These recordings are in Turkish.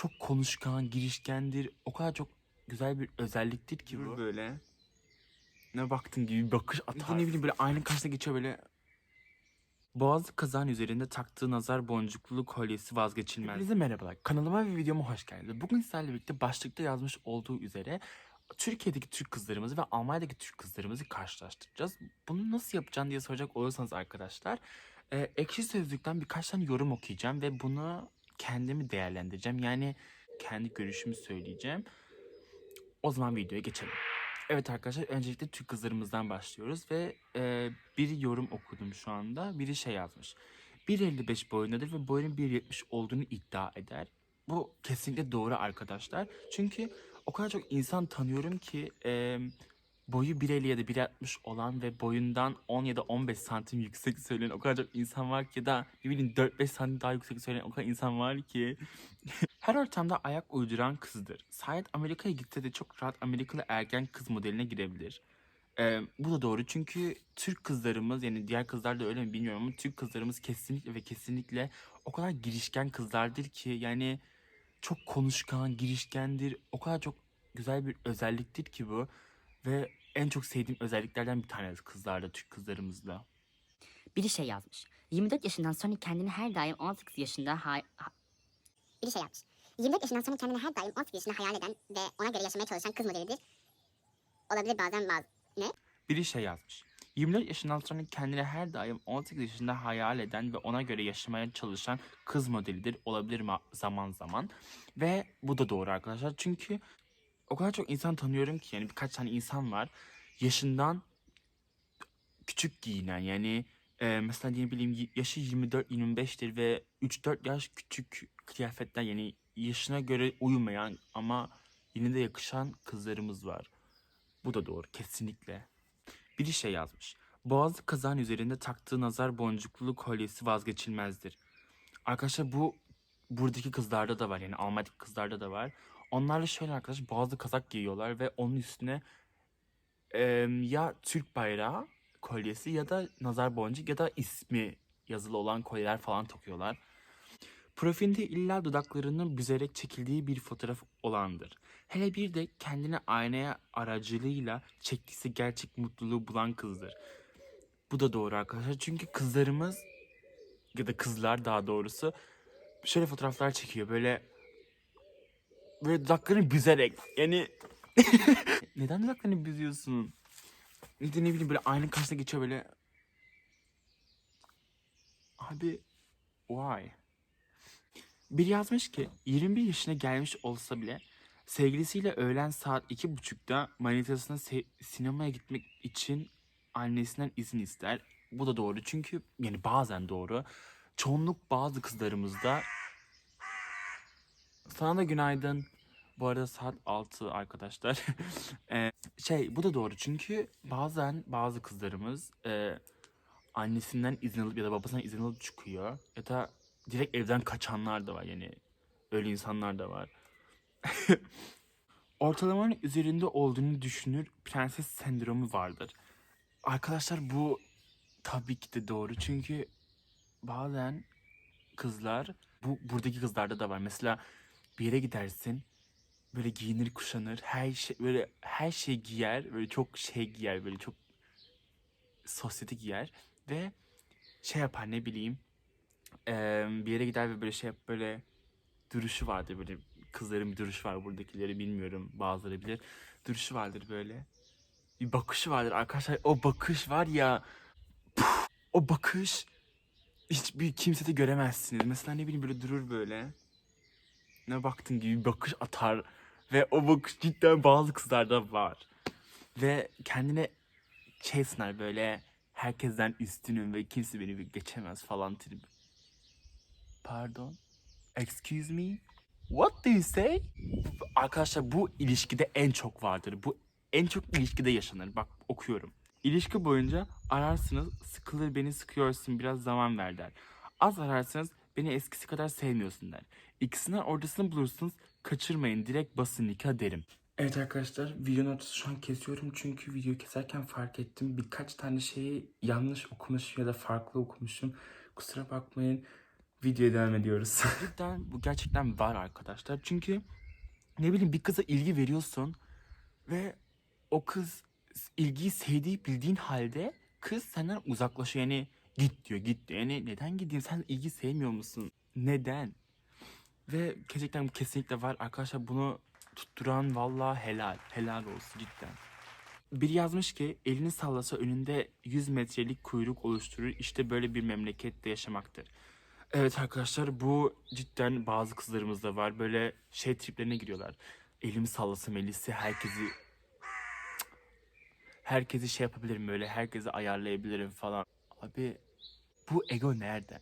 çok konuşkan, girişkendir. O kadar çok güzel bir özelliktir ki bu. Böyle. Ne baktın gibi bir bakış atar. Ne bileyim böyle aynı karşısına geçiyor böyle. Boğazlı kazan üzerinde taktığı nazar boncuklu kolyesi vazgeçilmez. Hepinize merhabalar. Kanalıma ve videoma hoş geldiniz. Bugün sizlerle birlikte başlıkta yazmış olduğu üzere Türkiye'deki Türk kızlarımızı ve Almanya'daki Türk kızlarımızı karşılaştıracağız. Bunu nasıl yapacaksın diye soracak olursanız arkadaşlar. E, ekşi Sözlük'ten birkaç tane yorum okuyacağım ve bunu kendimi değerlendireceğim. Yani kendi görüşümü söyleyeceğim. O zaman videoya geçelim. Evet arkadaşlar öncelikle Türk kızlarımızdan başlıyoruz ve e, bir yorum okudum şu anda. Biri şey yazmış. 1.55 boyundadır ve boyunun 1.70 olduğunu iddia eder. Bu kesinlikle doğru arkadaşlar. Çünkü o kadar çok insan tanıyorum ki e, boyu 1.50 ya da 1.60 olan ve boyundan 10 ya da 15 santim yüksek söyleyen o kadar çok insan var ki ya da ne bileyim 4-5 santim daha yüksek söyleyen o kadar insan var ki. Her ortamda ayak uyduran kızdır. Sayet Amerika'ya gitse de çok rahat Amerikalı ergen kız modeline girebilir. Ee, bu da doğru çünkü Türk kızlarımız yani diğer kızlar da öyle mi bilmiyorum ama Türk kızlarımız kesinlikle ve kesinlikle o kadar girişken kızlardır ki yani çok konuşkan, girişkendir. O kadar çok güzel bir özelliktir ki bu ve en çok sevdiğim özelliklerden bir tanesi kızlarda, Türk kızlarımızda. Biri şey yazmış. 24 yaşından sonra kendini her daim 18 yaşında hay- ha- Biri şey yapmış. 24 yaşından sonra kendini her daim 18 yaşında hayal eden ve ona göre yaşamaya çalışan kız modelidir. Olabilir bazen bazı. Biri şey yazmış. 24 yaşından sonra kendini her daim 18 yaşında hayal eden ve ona göre yaşamaya çalışan kız modelidir. Olabilir ma- zaman zaman. Ve bu da doğru arkadaşlar. Çünkü o kadar çok insan tanıyorum ki yani birkaç tane insan var. Yaşından küçük giyinen yani e, mesela diyelim bileyim yaşı 24-25'tir ve 3-4 yaş küçük kıyafetler yani yaşına göre uymayan ama yine de yakışan kızlarımız var. Bu da doğru kesinlikle. Biri şey yazmış. Boğazlı kazan üzerinde taktığı nazar boncuklu kolyesi vazgeçilmezdir. Arkadaşlar bu buradaki kızlarda da var yani Almanya'daki kızlarda da var. Onlar da şöyle arkadaşlar boğazlı kazak giyiyorlar ve onun üstüne em, ya Türk bayrağı kolyesi ya da nazar boncuk ya da ismi yazılı olan kolyeler falan takıyorlar. Profilinde illa dudaklarının büzerek çekildiği bir fotoğraf olandır. Hele bir de kendini aynaya aracılığıyla çektiyse gerçek mutluluğu bulan kızdır. Bu da doğru arkadaşlar. Çünkü kızlarımız ya da kızlar daha doğrusu şöyle fotoğraflar çekiyor. Böyle böyle dudaklarını büzerek. Yani neden dudaklarını büzüyorsun? Ne de ne bileyim böyle aynı karşısına geçiyor böyle. Abi why? Bir yazmış ki 21 yaşına gelmiş olsa bile sevgilisiyle öğlen saat iki buçukta manitasına se- sinemaya gitmek için annesinden izin ister. Bu da doğru çünkü yani bazen doğru. Çoğunluk bazı kızlarımızda sana da günaydın. Bu arada saat 6 arkadaşlar. Ee, şey bu da doğru çünkü bazen bazı kızlarımız e, annesinden izin alıp ya da babasından izin alıp çıkıyor. Ya da direkt evden kaçanlar da var yani. Öyle insanlar da var. Ortalamanın üzerinde olduğunu düşünür prenses sendromu vardır. Arkadaşlar bu tabii ki de doğru çünkü bazen kızlar bu buradaki kızlarda da var. Mesela bir yere gidersin. Böyle giyinir kuşanır. Her şey böyle her şey giyer. Böyle çok şey giyer böyle çok sosyete giyer ve şey yapar ne bileyim bir yere gider ve böyle şey yap böyle duruşu vardır böyle kızların bir duruşu var buradakileri bilmiyorum bazıları bilir. Duruşu vardır böyle. Bir bakışı vardır. Arkadaşlar o bakış var ya puf, o bakış hiçbir kimsede göremezsiniz. Mesela ne bileyim böyle durur böyle ne baktın gibi bir bakış atar ve o bakış cidden bazı kızlarda var ve kendine şey böyle herkesten üstünüm ve kimse beni geçemez falan trip. Pardon? Excuse me? What do you say? Arkadaşlar bu ilişkide en çok vardır. Bu en çok ilişkide yaşanır. Bak okuyorum. İlişki boyunca ararsınız, sıkılır beni sıkıyorsun biraz zaman ver der. Az ararsınız beni eskisi kadar sevmiyorsun der. İkisinden ortasını bulursunuz kaçırmayın direkt basın nikah derim. Evet arkadaşlar videonun ortası şu an kesiyorum çünkü videoyu keserken fark ettim. Birkaç tane şeyi yanlış okumuşum ya da farklı okumuşum. Kusura bakmayın. Videoya devam ediyoruz. Cidden bu gerçekten var arkadaşlar. Çünkü ne bileyim bir kıza ilgi veriyorsun ve o kız ilgiyi sevdiği bildiğin halde kız senden uzaklaşıyor. Yani git diyor git diyor. Yani neden gideyim sen ilgi sevmiyor musun? Neden? Ve gerçekten bu kesinlikle var. Arkadaşlar bunu tutturan vallahi helal. Helal olsun cidden. Biri yazmış ki elini sallasa önünde 100 metrelik kuyruk oluşturur. İşte böyle bir memlekette yaşamaktır. Evet arkadaşlar bu cidden bazı kızlarımızda var. Böyle şey triplerine giriyorlar. Elimi sallasam Melis'i herkesi herkesi şey yapabilirim böyle herkesi ayarlayabilirim falan. Abi bu ego nereden?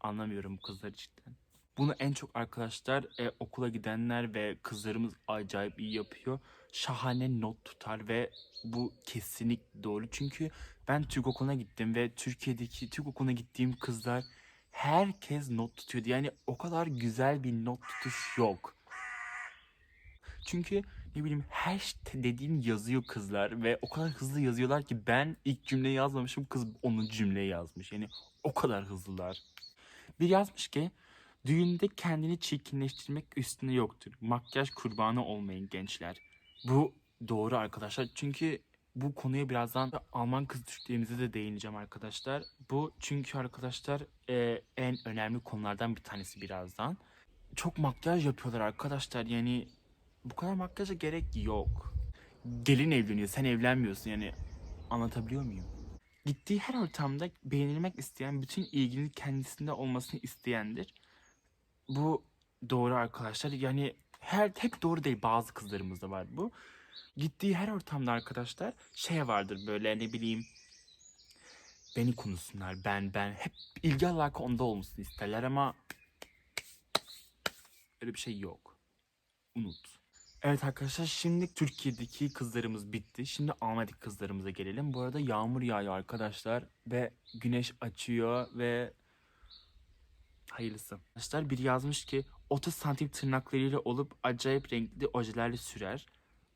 Anlamıyorum kızlar cidden. Bunu en çok arkadaşlar e, okula gidenler ve kızlarımız acayip iyi yapıyor. Şahane not tutar ve bu kesinlik doğru. Çünkü ben Türk okuluna gittim ve Türkiye'deki Türk okuluna gittiğim kızlar herkes not tutuyordu. Yani o kadar güzel bir not tutuş yok. Çünkü ne bileyim şey dediğin yazıyor kızlar ve o kadar hızlı yazıyorlar ki ben ilk cümleyi yazmamışım kız onun cümleyi yazmış. Yani o kadar hızlılar. Bir yazmış ki düğünde kendini çirkinleştirmek üstüne yoktur. Makyaj kurbanı olmayın gençler. Bu doğru arkadaşlar. Çünkü bu konuya birazdan Alman kız Türklerimize de değineceğim arkadaşlar. Bu çünkü arkadaşlar e, en önemli konulardan bir tanesi birazdan. Çok makyaj yapıyorlar arkadaşlar. Yani bu kadar makyaja gerek yok. Gelin evleniyor, sen evlenmiyorsun yani. Anlatabiliyor muyum? Gittiği her ortamda beğenilmek isteyen, bütün ilginin kendisinde olmasını isteyendir. Bu doğru arkadaşlar. Yani her hep doğru değil. Bazı kızlarımızda var bu. Gittiği her ortamda arkadaşlar şey vardır böyle ne bileyim beni konuşsunlar ben ben hep ilgi alaka onda olmasını isterler ama öyle bir şey yok. Unut. Evet arkadaşlar şimdi Türkiye'deki kızlarımız bitti. Şimdi Almanya'daki kızlarımıza gelelim. Bu arada yağmur yağıyor arkadaşlar ve güneş açıyor ve hayırlısı. Arkadaşlar biri yazmış ki 30 santim tırnaklarıyla olup acayip renkli ojelerle sürer.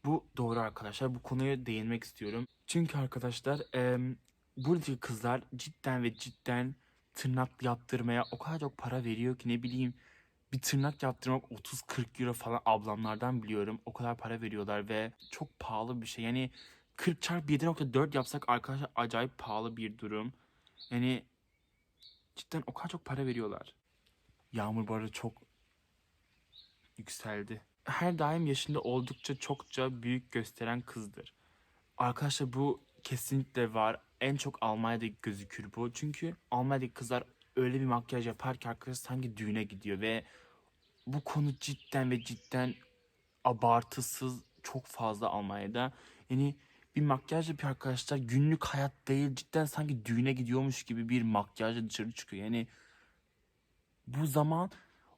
Bu doğru arkadaşlar. Bu konuya değinmek istiyorum. Çünkü arkadaşlar em, buradaki kızlar cidden ve cidden tırnak yaptırmaya o kadar çok para veriyor ki ne bileyim bir tırnak yaptırmak 30-40 euro falan ablamlardan biliyorum. O kadar para veriyorlar ve çok pahalı bir şey. Yani 40 çarpı 7.4 yapsak arkadaşlar acayip pahalı bir durum. Yani cidden o kadar çok para veriyorlar. Yağmur bu arada çok yükseldi. Her daim yaşında oldukça çokça büyük gösteren kızdır. Arkadaşlar bu kesinlikle var. En çok Almanya'da gözükür bu. Çünkü Almanya'daki kızlar öyle bir makyaj yapar ki arkadaşlar sanki düğüne gidiyor ve bu konu cidden ve cidden abartısız çok fazla Almanya'da. Yani bir makyaj yapıyor arkadaşlar günlük hayat değil cidden sanki düğüne gidiyormuş gibi bir makyajla dışarı çıkıyor. Yani bu zaman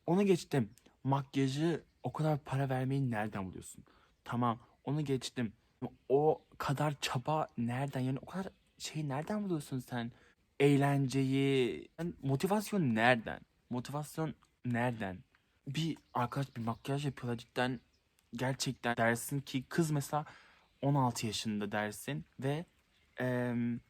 ona geçtim. Makyajı o kadar para vermeyi nereden buluyorsun? Tamam onu geçtim. O kadar çaba nereden yani o kadar şeyi nereden buluyorsun sen? Eğlenceyi, yani motivasyon nereden? Motivasyon nereden? Bir arkadaş bir makyaj yapıyorlar cidden gerçekten dersin ki kız mesela 16 yaşında dersin ve em,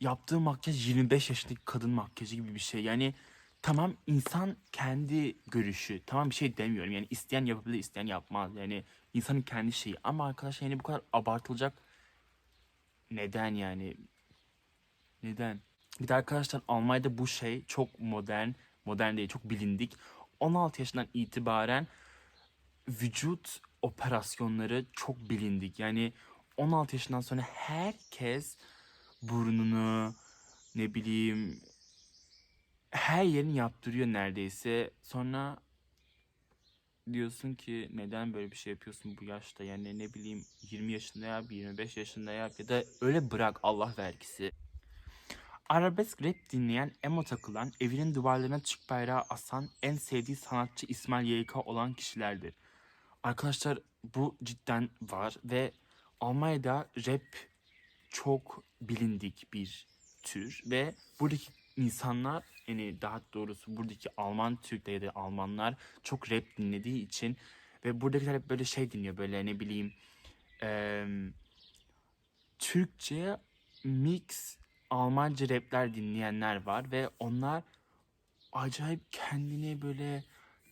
yaptığı makyaj 25 yaşındaki kadın makyajı gibi bir şey. Yani tamam insan kendi görüşü. Tamam bir şey demiyorum. Yani isteyen yapabilir, isteyen yapmaz. Yani insanın kendi şeyi. Ama arkadaşlar yani bu kadar abartılacak neden yani? Neden? Bir de arkadaşlar Almanya'da bu şey çok modern, modern değil çok bilindik. 16 yaşından itibaren vücut operasyonları çok bilindik. Yani 16 yaşından sonra herkes burnunu ne bileyim her yerini yaptırıyor neredeyse. Sonra diyorsun ki neden böyle bir şey yapıyorsun bu yaşta? Yani ne bileyim 20 yaşında yap, 25 yaşında yap ya da öyle bırak Allah vergisi. Arabesk rap dinleyen, emo takılan, evinin duvarlarına Türk bayrağı asan, en sevdiği sanatçı İsmail YK olan kişilerdir. Arkadaşlar bu cidden var ve Almanya'da rap çok bilindik bir tür ve buradaki insanlar yani daha doğrusu buradaki Alman Türkler ya da Almanlar çok rap dinlediği için ve buradakiler hep böyle şey dinliyor böyle ne bileyim eee Türkçe mix Almanca rapler dinleyenler var ve onlar acayip kendine böyle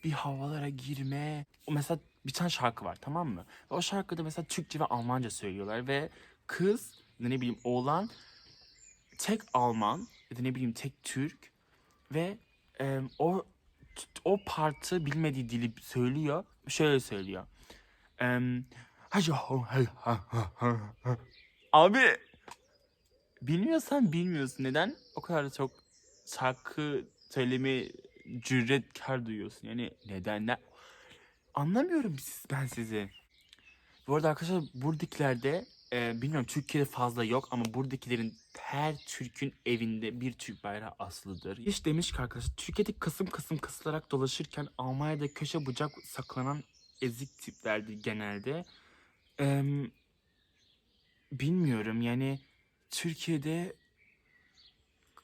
bir havalara girme. O mesela bir tane şarkı var tamam mı? Ve o şarkıda mesela Türkçe ve Almanca söylüyorlar ve kız ne bileyim oğlan tek Alman ya ne bileyim tek Türk ve e, o o partı bilmediği dili söylüyor. Şöyle söylüyor. Em, Abi bilmiyorsan bilmiyorsun. Neden o kadar çok şarkı söyleme cüretkar duyuyorsun? Yani neden? Ne? Anlamıyorum siz, ben sizi. Bu arada arkadaşlar buradakilerde e, bilmiyorum Türkiye'de fazla yok ama buradakilerin her Türk'ün evinde bir Türk bayrağı asılıdır. Hiç demiş ki arkadaşlar Türkiye'de kısım kısım kısılarak dolaşırken Almanya'da köşe bucak saklanan ezik tiplerdir genelde. Em, bilmiyorum yani Türkiye'de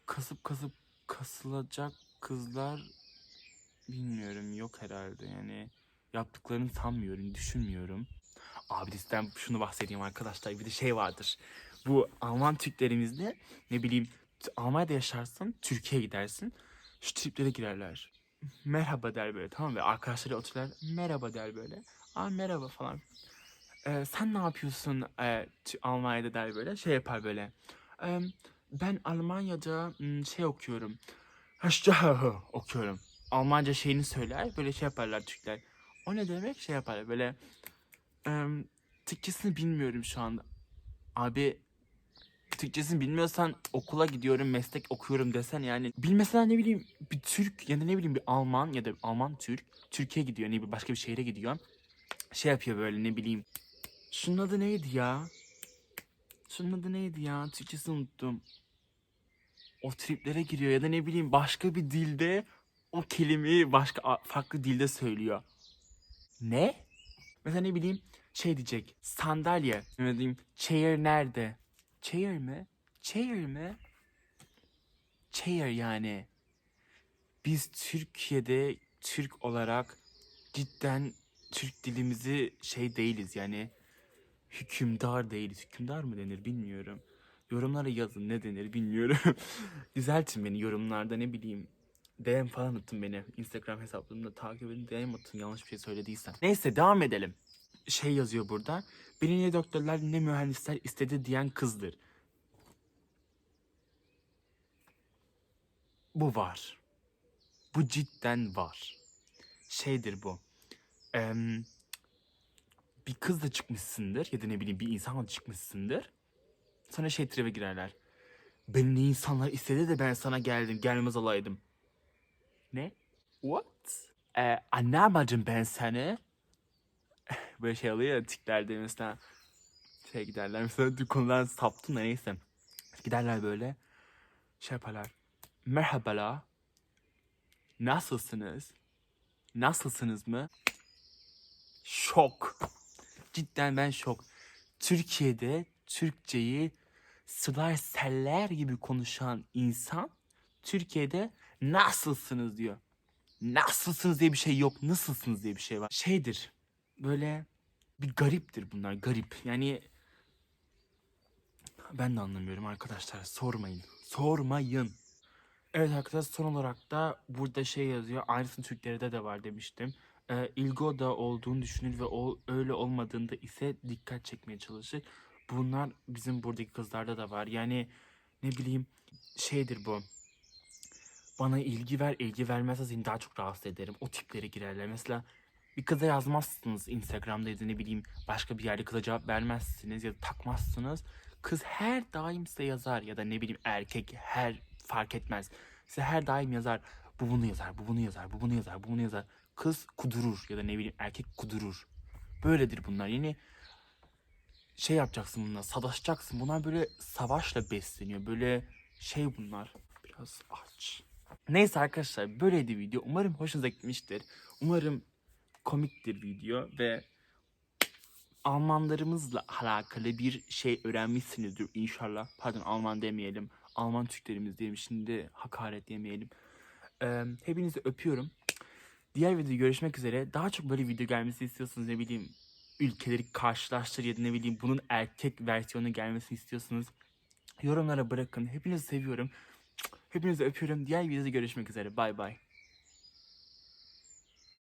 kasıp kasıp kasılacak kızlar bilmiyorum yok herhalde yani yaptıklarını sanmıyorum düşünmüyorum. Abi de sizden şunu bahsedeyim arkadaşlar bir de şey vardır. Bu Alman Türklerimizde ne bileyim Almanya'da yaşarsın Türkiye'ye gidersin şu triplere girerler. Merhaba der böyle tamam? Ve arkadaşları otururlar merhaba der böyle. Aa merhaba falan. Ee, sen ne yapıyorsun e, Almanya'da der böyle şey yapar böyle. "Ee, ben Almanya'da şey okuyorum. Okuyorum. Almanca şeyini söyler böyle şey yaparlar Türkler. O ne demek şey yaparlar böyle. Em, Türkçesini bilmiyorum şu anda. Abi Türkçesini bilmiyorsan okula gidiyorum, meslek okuyorum desen yani. Bilmesen ne bileyim bir Türk ya da ne bileyim bir Alman ya da Alman Türk Türkiye gidiyor ne bileyim başka bir şehre gidiyor. Şey yapıyor böyle ne bileyim. Şunun adı neydi ya? Şunun adı neydi ya? Türkçesini unuttum. O triplere giriyor ya da ne bileyim başka bir dilde o kelimeyi başka farklı dilde söylüyor. Ne? Mesela ne bileyim şey diyecek sandalye. Ne diyeyim chair nerede? Chair mi? Chair mi? Chair yani. Biz Türkiye'de Türk olarak cidden Türk dilimizi şey değiliz yani hükümdar değiliz. Hükümdar mı denir bilmiyorum. Yorumlara yazın ne denir bilmiyorum. Düzeltin beni yorumlarda ne bileyim. DM falan atın beni. Instagram hesaplarımda takip edin. DM atın yanlış bir şey söylediysem. Neyse devam edelim. Şey yazıyor burada. Beni ne doktorlar ne mühendisler istedi diyen kızdır. Bu var. Bu cidden var. Şeydir bu. Em, bir kızla çıkmışsındır ya da ne bileyim bir insanla çıkmışsındır. Sonra şey tribe girerler. Beni ne insanlar istedi de ben sana geldim. Gelmez olaydım. Ne? What? Ee, anlamadım ben seni. Böyle şey oluyor ya tiklerde mesela şey giderler mesela konudan saptım da neyse. Giderler böyle şey yaparlar. Merhabalar. Nasılsınız? Nasılsınız mı? Şok. Cidden ben şok. Türkiye'de Türkçeyi sular seller gibi konuşan insan Türkiye'de nasılsınız diyor. Nasılsınız diye bir şey yok. Nasılsınız diye bir şey var. Şeydir. Böyle bir gariptir bunlar. Garip. Yani ben de anlamıyorum arkadaşlar. Sormayın. Sormayın. Evet arkadaşlar son olarak da burada şey yazıyor. Aynısını Türklerde de var demiştim. Ee, ilgo da olduğunu düşünür ve o öyle olmadığında ise dikkat çekmeye çalışır. Bunlar bizim buradaki kızlarda da var. Yani ne bileyim şeydir bu. Bana ilgi ver, ilgi vermezse seni daha çok rahatsız ederim. O tiplere girerler. Mesela bir kıza yazmazsınız Instagram'da ya da ne bileyim başka bir yerde kıza cevap vermezsiniz ya da takmazsınız. Kız her daim size yazar ya da ne bileyim erkek her fark etmez. Size her daim yazar. Bu bunu yazar, bu bunu yazar, bu bunu yazar, bu bunu yazar. Kız kudurur ya da ne bileyim erkek kudurur. Böyledir bunlar. Yani şey yapacaksın bunlar, savaşacaksın. Bunlar böyle savaşla besleniyor. Böyle şey bunlar. Biraz aç. Neyse arkadaşlar böyleydi video. Umarım hoşunuza gitmiştir. Umarım komiktir video ve Almanlarımızla alakalı bir şey öğrenmişsinizdir inşallah. Pardon Alman demeyelim. Alman Türklerimiz diyelim. Şimdi hakaret demeyelim. Ee, hepinizi öpüyorum. Diğer videoda görüşmek üzere. Daha çok böyle video gelmesi istiyorsanız ne bileyim ülkeleri karşılaştır ya da ne bileyim bunun erkek versiyonu gelmesini istiyorsanız Yorumlara bırakın. Hepinizi seviyorum. Hepinizi öpüyorum. Diğer videoda görüşmek üzere. Bay bay.